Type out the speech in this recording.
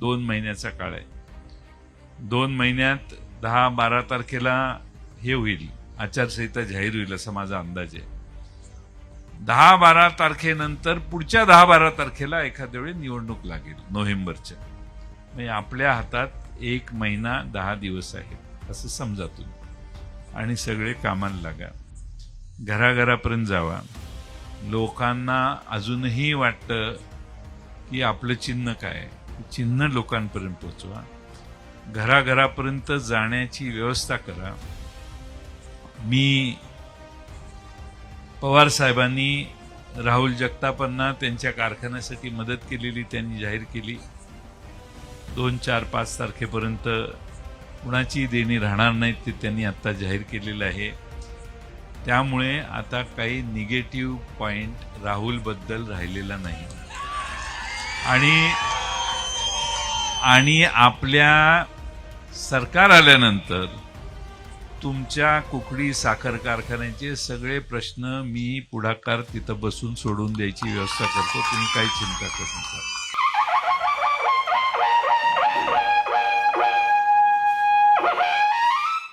दोन महिन्याचा काळ आहे. दोन महिन्यात दहा बारा तारखेला हे होईल आचारसंहिता जाहीर होईल असा माझा अंदाज आहे. दहा बारा तारखेनंतर पुढच्या दहा बारा तारखेला एखाद्या वेळी निवडणूक लागेल नोव्हेंबरच्या. म्हणजे आपल्या हातात एक महिना दहा दिवस आहेत असं समजा तुम्ही. आणि सगळे कामाला लागा. घराघरापर्यंत जावा. लोकांना अजूनही वाटतं की आपलं चिन्ह काय आहे? चिन्ह लोकांपर्यंत पोचवा घराघरापर्यंत जाण्याची व्यवस्था करा. मी पवार साहेबांनी राहुल जगतापांना त्यांच्या कारखान्यासाठी मदत केलेली त्यांनी जाहीर केली. दोन चार पाच तारखेपर्यंत कुणाची देणी राहणार नाहीत ते त्यांनी आत्ता जाहीर केलेलं आहे. त्यामुळे आता काही निगेटिव्ह पॉईंट राहुलबद्दल राहिलेला नाही. आणि आणि आपल्या सरकार आल्यानंतर तुमच्या कुकडी साखर कारखान्याचे सगळे प्रश्न मी पुढाकार तिथं बसून सोडून द्यायची व्यवस्था करतो. तुम्ही काही चिंता करू नका.